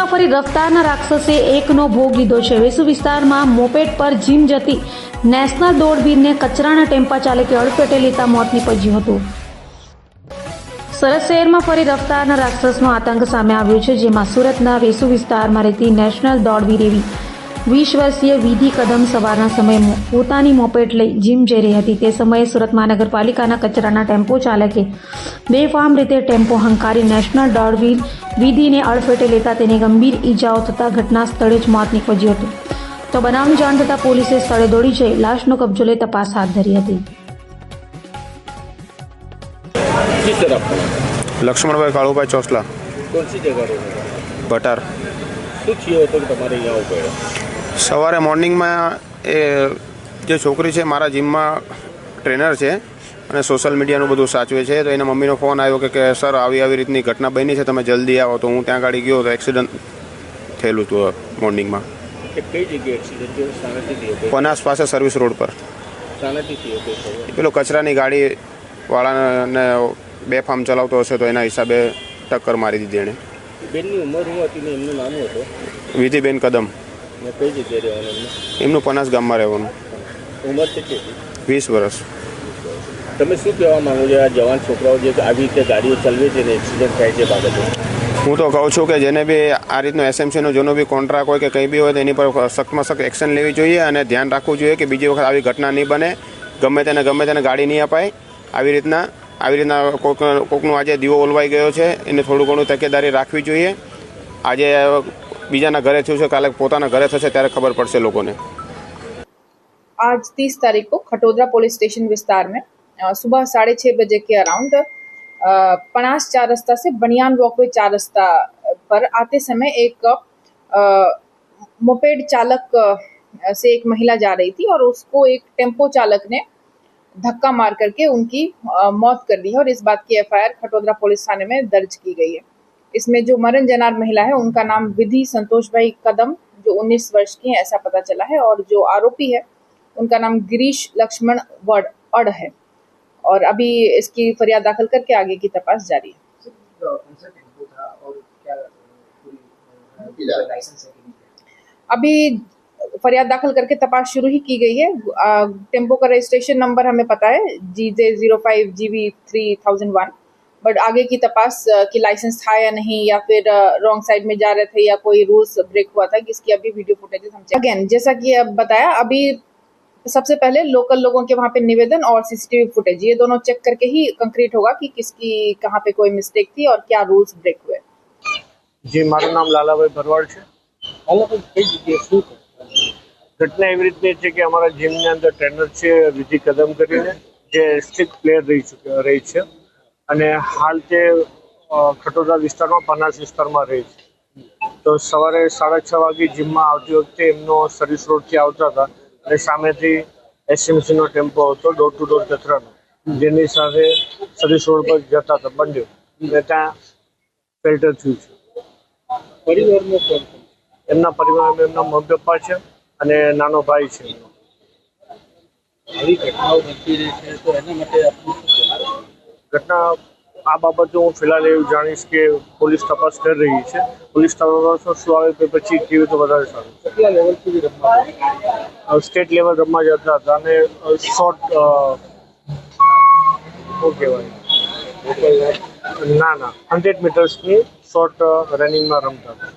શહેરમાં ફરી રફતારના રાક્ષસે એકનો ભોગ લીધો છે. વેસુ વિસ્તારમાં મોપેટ પર જીમ જતી નેશનલ દોડવીરને કચરાના ટેમ્પા ચાલકે અડફેટે લેતા મોત નીપજ્યું હતું. સરસ શહેરમાં ફરી રફતારના રાક્ષસનો આતંક સામે આવ્યો છે, જેમાં સુરતના વેસુ વિસ્તારમાં રહેતી નેશનલ દોડવીર એવી વીસ વર્ષીય વિધિ કદમ સવારના સમયમાં પોતાની મોપેટ લઈ જીમ જઈ રહી હતી. તે સમયે સુરત મહાનગરપાલિકાના કચરાના ટેમ્પો ચાલકે બેફામ રીતે ટેમ્પો હંકારી નેશનલ દોડવીર વિધિને અળફેટે લેતા તેને ગંભીર ઈજાઓ થતાં ઘટના સ્થળે જ મોત નીપજ્યું હતું. તો બનાવની જાણ થતાં પોલીસે સ્થળે દોડી જઈ લાશનો કબજો લઈ તપાસ હાથ ધરી હતી. લક્ષ્મણભાઈ કાળુભાઈ ચોસલા. ભટાર. શું થયું તમારે અહીંયા આવું પડ્યું? સવારે મોર્નિંગમાં એ જે છોકરી છે મારા જીમમાં ટ્રેનર છે અને સોશિયલ મીડિયાનું બધું સાચવે છે તો એના મમ્મીનો ફોન આવ્યો કે સર આવી આવી રીતની ઘટના બની છે તમે જલ્દી આવો. તો હું ત્યાં ગાડી ગયો તો એક્સિડન્ટ થયેલું હતું મોર્નિંગમાં. પનાસ પાસે સર્વિસ રોડ પર. પેલો કચરાની ગાડી વાળાને બેફામ ચલાવતો હશે તો એના હિસાબે ટક્કર મારી દીધી એણે. બેનની ઉંમર હું હતી ને? એમનું નામ હતું? વિધિબેન કદમ. કઈ જગ્યાએ રહેવાનું એમનું? પનાસ ગામમાં રહેવાનું. ઉંમર કેટલી વીસ વર્ષ. તમે શું કહેવા માંગો છો? આ જવાન છોકરાઓ જે આવી રીતે ગાડીઓ ચલાવે છે ને એક્સિડન્ટ થાય છે બાબતે? હું તો કહું છું કે જેને બી આ રીતનો એસએમસીનો જેનો બી કોન્ટ્રાક્ટ હોય કે કંઈ બી હોય તેની પર સખ્તમાં સખ્ત એક્શન લેવી જોઈએ અને ધ્યાન રાખવું જોઈએ કે બીજી વખત આવી ઘટના નહીં બને. ગમે તેને ગમે તેને ગાડી નહીં અપાય. આવી રીતના આવી રીતના કોઈક કોઈકનું આજે દીવો ઓલવાઈ ગયો છે. એને થોડું ઘણું તકેદારી રાખવી જોઈએ. આજે બીજાના ઘરે થયું છે કાલે પોતાના ઘરે થશે ત્યારે ખબર પડશે લોકોને आज 30 तारीख को खटोदरा पुलिस स्टेशन विस्तार में अ, सुबह साढ़े छः बजे के अराउंड पनास चार रास्ता से बनियान वॉकवे चार रास्ता पर आते समय एक अ, मोपेड चालक अ, से एक महिला जा रही थी और उसको एक टेम्पो चालक ने धक्का मार करके उनकी अ, मौत कर दी है और इस बात की एफआईआर खटोदरा पुलिस थाने में दर्ज की गई है इसमें जो मरण जनार महिला है उनका नाम विधि संतोष भाई कदम जो 19 वर्ष की है ऐसा पता चला है। और जो आरोपी है उनका नाम गिरीश लक्ष्मण अड़ है। और अभी इसकी फरियाद दाखिल करके आगे की तपास जारी है। है? अभी फरियाद दाखिल करके तपास शुरू ही की गई है। टेंपो का रजिस्ट्रेशन नंबर हमें पता है G J zero five G B three thousand one but आगे की तपास अ, कि लाइसेंस था या नहीं या फिर रॉन्ग साइड में जा रहे थे या कोई रूल्स ब्रेक हुआ था किसकी अभी वीडियो फुटेज हम अगेन जैसा कि अब बताया अभी सबसे पहले लोकल लोगों के वहाँ पे निवेदन और सीसीटीवी फुटेज ये दोनों चेक करके ही कंक्रीट होगा कि किसकी कहाँ पे कोई मिस्टेक थी और क्या रूल्स ब्रेक हुए જી મારું નામ લાલાભાઈ ભરવાડ છે હાલ આપણે કઈ જગ્યાએ શું થયું? ઘટના એવી રીતની છે કે અમારા જીમની અંદર ટ્રેનર છે વિધિ કદમ કરીને જે સ્ટ્રિક્ટ પ્લેયર રહી ચૂક્યા રહી છે અને હાલ તે ખટોદા વિસ્તારમાં પનાસ વિસ્તારમાં રહે છે. તો સવારે સાડા છ વાગે જીમમાં આવતી વખતે એમનો સર્વિસ રોડથી આવતા હતા અને સામેથી એસએમસીનો ટેમ્પો હતો ડોર ટુ ડોર કચરાનો જેની સાથે સર્વિસ રોડ પર જતા હતા બંને. અને ત્યાં ફિલ્ટર થયું છે. પરિવારમાં કોણ એમના પરિવારમાં એમના મમ્મી પપ્પા છે અને નાનો ભાઈ છે. આવી ઘટનાઓ બનતી રહી છે તો એના માટે? ઘટના આ બાબતે હું ફિલહાલ એવું જાણીશ કે પોલીસ તપાસ કરી રહી છે. પોલીસ તપાસમાં શું આવે તે પછી કેવી રીતે વધારે સારું કેટલા લેવલ સુધી રમવા સ્ટેટ લેવલ રમવા જતા હતા અને શોર્ટ શું કહેવાય? ના ના હંડ્રેડ મીટર્સની શોર્ટ રનિંગમાં રમતા હતા.